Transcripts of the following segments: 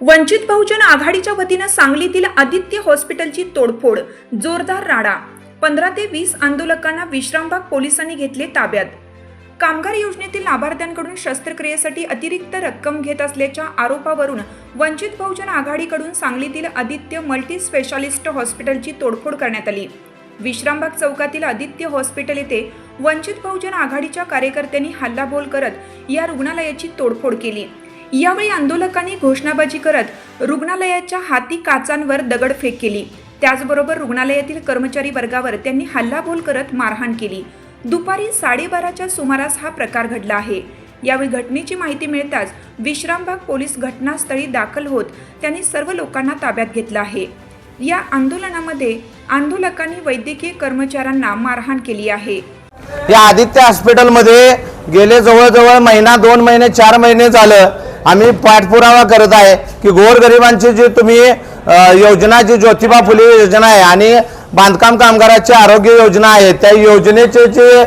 वंचित बहुजन आघाडीच्या वतीनं सांगलीतील आदित्य हॉस्पिटलची तोडफोड जोरदार राडा. पंधरा ते वीस आंदोलकांना विश्रामबाग पोलिसांनी घेतले ताब्यात. कामगार योजनेतील लाभार्थ्यांकडून शस्त्रक्रियेसाठी अतिरिक्त रक्कम घेत असल्याच्या आरोपावरून वंचित बहुजन आघाडीकडून सांगलीतील आदित्य मल्टी स्पेशालिस्ट हॉस्पिटलची तोडफोड करण्यात आली. विश्रामबाग चौकातील आदित्य हॉस्पिटल येथे वंचित बहुजन आघाडीच्या कार्यकर्त्यांनी हल्लाबोल करत या रुग्णालयाची तोडफोड केली. यावेळी आंदोलकांनी घोषणाबाजी करत रुग्णालयाच्या हाती काचांवर दगडफेक केली. त्याचबरोबर रुग्णालयातील कर्मचारी वर्गावर त्यांनी हल्लाबोल करत मारहाण केली. दुपारी साडेबाराच्या सुमारास हा प्रकार घडला आहे. यावेळी घटनेची माहिती मिळताच विश्रामबाग पोलीस घटनास्थळी दाखल होत त्यांनी सर्व लोकांना ताब्यात घेतलं आहे. या आंदोलनामध्ये आंदोलकांनी वैद्यकीय कर्मचाऱ्यांना मारहाण केली आहे. या आदित्य हॉस्पिटलमध्ये गेले जवळजवळ महिना दोन महिने चार महिने झालं. आम्ही पाठपुरावा करत आहे की गोरगरिबांची जी तुम्ही योजना जी ज्योतिबा फुले योजना आहे आणि बांधकाम कामगाराची आरोग्य योजना आहे. त्या योजनेचे जे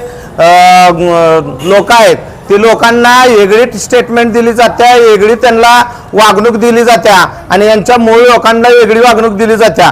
लोक आहेत ते लोकांना वेगळी स्टेटमेंट दिली जाते वेगळी त्यांना वागणूक दिली जात्या आणि यांच्या मूळ लोकांना वेगळी वागणूक दिली जात्या.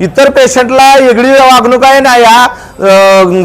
इतर पेशंटला वेगळी वागणूक आहे ना या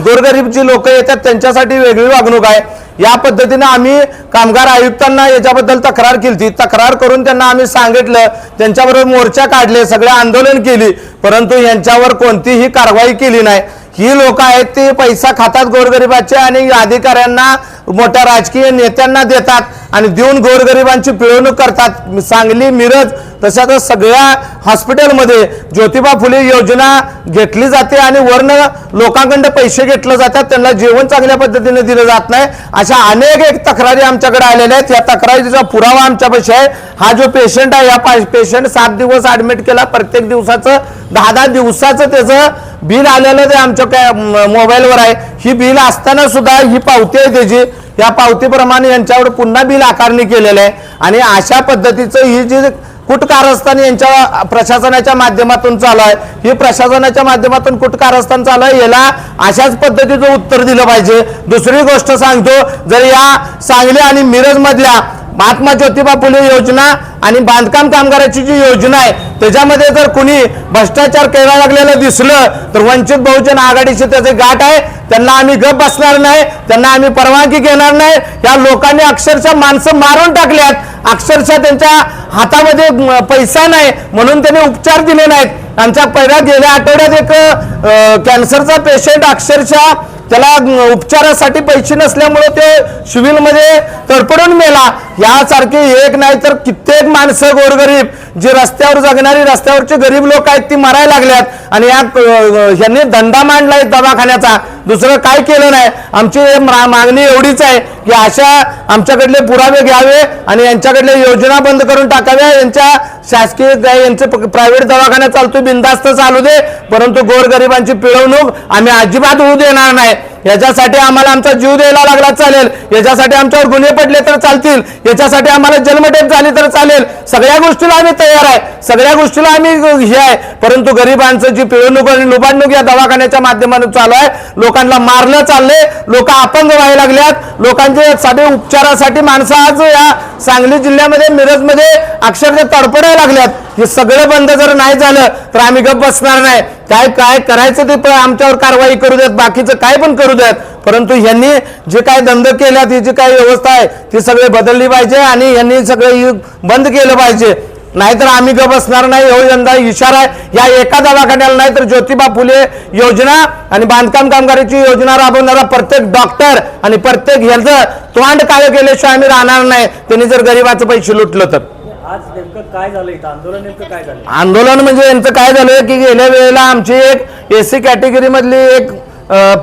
गोरगरीब जी लोक येतात त्यांच्यासाठी वेगळी वागणूक आहे. या पद्धतीनं आम्ही कामगार आयुक्तांना याच्याबद्दल तक्रार केली तक्रार करून त्यांना आम्ही सांगितलं त्यांच्याबरोबर मोर्चा काढले सगळे आंदोलन केली परंतु यांच्यावर कोणतीही कारवाई केली नाही. ही लोक आहेत ते पैसा खातात गोरगरिबाचे आणि अधिकाऱ्यांना मोठ्या राजकीय नेत्यांना देतात आणि देऊन गोरगरिबांची पिळवणूक करतात. सांगली मिरज तशाच सगळ्या हॉस्पिटलमध्ये ज्योतिबा फुले योजना घेतली जाते आणि वर्ण लोकांकडे पैसे घेतले जातात. त्यांना जेवण चांगल्या पद्धतीने दिलं जात नाही. अशा अनेक एक तक्रारी आमच्याकडे आलेल्या आहेत. या तक्रारीचा पुरावा आमच्यापाशी आहे. हा जो पेशंट आहे या पेशंट सात दिवस ऍडमिट केला. प्रत्येक दिवसाचं दहा दहा दिवसाचं त्याचं बिल आलेलं ते आमच्या काय मोबाईलवर आहे. ही बिल असताना सुद्धा ही पावती आहे त्याची. या पावतीप्रमाणे यांच्यावर पुन्हा बिल आकारणी केलेलं आहे. आणि अशा पद्धतीचं ही जी कुटकारस्थान यांच्या प्रशासनाच्या माध्यमातून चालू आहे. ही प्रशासनाच्या माध्यमातून कुटकारस्थान चालू आहे. याला अशाच पद्धतीचं उत्तर दिलं पाहिजे. दुसरी गोष्ट सांगतो जर या सांगली आणि मिरज मधल्या महात्मा ज्योतिबा फुले योजना आणि बांधकाम कामगाराची जी योजना आहे त्याच्यामध्ये जर कुणी भ्रष्टाचार करायला लागलेलं दिसलं तर वंचित बहुजन आघाडीचे त्याचे गाठ आहे. त्यांना आम्ही गप बसणार नाही त्यांना आम्ही परवानगी घेणार नाही. या लोकांनी अक्षरशः माणसं मारून टाकल्यात. अक्षरशः त्यांच्या हातामध्ये पैसा नाही म्हणून त्यांनी उपचार दिले नाहीत. आमच्या पहिल्या गेल्या आठवड्यात एक कॅन्सरचा पेशंट अक्षरशः त्याला उपचारासाठी पैसे नसल्यामुळे ते शिविलमध्ये तडपडून मेला. यासारखे एक नाही तर कित्येक माणसं गोरगरीब जे रस्त्यावर जगणारी रस्त्यावरचे गरीब लोक आहेत ती मरायला लागल्यात. आणि या यांनी ह्यांनी धंदा मांडलाय दवाखान्याचा. दुसरं काय केलं नाही? आमची मा- मागणी एवढीच आहे की अशा आमच्याकडले पुरावे घ्यावे आणि यांच्याकडले योजना बंद करून टाकाव्या. यांच्या शासकीय यांचं यांचे प्रायव्हेट दवाखाना चालतो बिंदास्त चालू दे. परंतु गोरगरिबांची पिळवणूक आम्ही अजिबात होऊ देणार नाही. याच्यासाठी आम्हाला आमचा जीव द्यायला लागला चालेल. याच्यासाठी आमच्यावर गुन्हे पडले तर चालतील. याच्यासाठी आम्हाला जन्मठेप झाली तर चालेल. सगळ्या गोष्टीला आम्ही तयार आहे. सगळ्या गोष्टीला आम्ही हे आहे. परंतु गरिबांचं जी पिळवणूक आणि लुबाडणूक या दवाखान्याच्या माध्यमातून चालू आहे लोकांना मारलं चाललंय लोक अपंग व्हायला लागल्यात. लोकांचे साधे उपचारासाठी माणसं आज या सांगली जिल्ह्यामध्ये मिरजमध्ये अक्षरशः तडफडायला लागल्यात. हे सगळं बंद जर नाही झालं तर आम्ही गप बसणार नाही. काय काय करायचं ते आमच्यावर कारवाई करू देत बाकीचं काय पण करू देत. परंतु ह्यांनी जे काय धंदे केल्यात ही जी काय व्यवस्था आहे ती सगळी बदलली पाहिजे आणि ह्यांनी सगळं बंद केलं पाहिजे. नाहीतर आम्ही ग बसणार नाही हो यंदा इशारा आहे. या एका दवाखान्याला नाही तर ज्योतिबा फुले योजना आणि बांधकाम कामगाराची योजना राबवणारा प्रत्येक डॉक्टर आणि प्रत्येक ह्याचं तोंड काय केल्याशिवाय आम्ही राहणार नाही. त्यांनी जर गरिबाचं पैसे लुटलं तर. आज नेमकं काय झालं इथं? आंदोलन नेमकं काय झालं? आंदोलन म्हणजे यांचं काय झालं की गेल्या वेळेला आमची एक एस सी कॅटेगरी मधली एक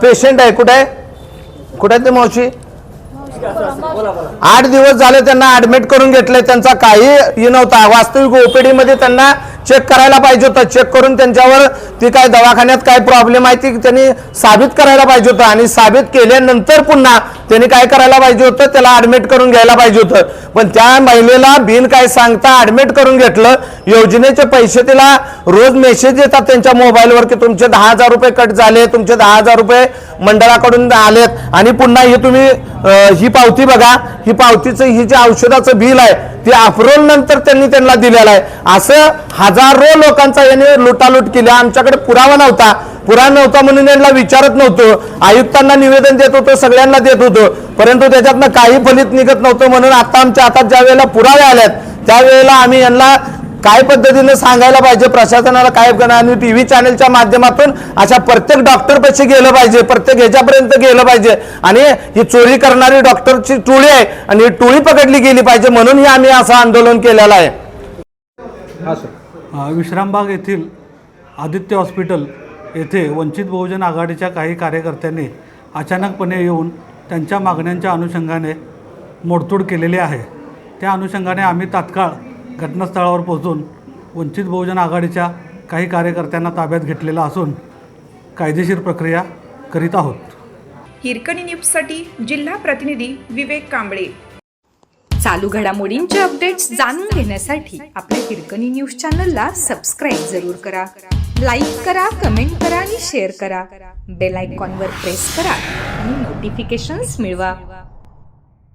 पेशंट आहे. कुठे आहे? कुठे आहे ते मावशी? आठ दिवस झाले त्यांना ऍडमिट करून घेतले त्यांचा काही हे नव्हता. वास्तविक ओपीडी मध्ये त्यांना चेक करायला पाहिजे होतं. चेक करून त्यांच्यावर ती काय दवाखान्यात काय प्रॉब्लेम आहे ती त्यांनी साबित करायला पाहिजे होतं. आणि साबित केल्यानंतर पुन्हा त्यांनी काय करायला पाहिजे होतं त्याला ऍडमिट करून घ्यायला पाहिजे होतं. पण त्या महिलेला बिन काय सांगता ऍडमिट करून घेतलं. योजनेचे पैसे तिला रोज मेसेज येतात त्यांच्या मोबाईलवर की तुमचे दहा हजार रुपये कट झाले तुमचे दहा हजार रुपये मंडळाकडून आलेत. आणि पुन्हा हे तुम्ही ही पावती बघा. ही पावतीचं ही जे औषधाचं बिल आहे ते अप्रोल नंतर त्यांनी त्यांना दिलेलं आहे. असं हजारो लोकांचा याने लुटालूट केली. आमच्याकडे पुरावा नव्हता. पुरावा नव्हता म्हणून यांना विचारत नव्हतो. आयुक्तांना निवेदन देत होतो सगळ्यांना देत होतो. परंतु त्याच्यातनं काही फलित निघत नव्हतं म्हणून आता आमच्या हातात ज्या वेळेला पुरावे आल्यात त्यावेळेला आम्ही यांना काय पद्धतीने सांगायला पाहिजे प्रशासनाला काय करणार आणि टीव्ही चॅनलच्या माध्यमातून अशा प्रत्येक डॉक्टर पैसे गेलं पाहिजे प्रत्येक ह्याच्यापर्यंत गेलं पाहिजे. आणि ही चोरी करणारी डॉक्टरची टोळी आहे आणि ही टोळी पकडली गेली पाहिजे म्हणून ही आम्ही असं आंदोलन केलेलं आहे. विश्रामबाग येथील आदित्य हॉस्पिटल येथे वंचित बहुजन आघाडीच्या काही कार्यकर्त्यांनी अचानकपणे येऊन त्यांच्या मागण्यांच्या अनुषंगाने मोडतोड केलेली आहे. त्या अनुषंगाने आम्ही तात्काळ घटनास्थळावर पोहोचून वंचित बहुजन आघाडीच्या काही कार्यकर्त्यांना ताब्यात घेतलेला असून कायदेशीर प्रक्रिया करीत आहोत. हिरकणी न्यूजसाठी जिल्हा प्रतिनिधी विवेक कांबळे. चालू घडामोडींचे अपडेट्स जाणून घेण्यासाठी आपल्या हिरकणी न्यूज चॅनलला सबस्क्राईब जरूर करा. लाईक करा कमेंट करा आणि शेअर करा. बेल आयकॉनवर प्रेस करा आणि नोटिफिकेशन्स मिळवा.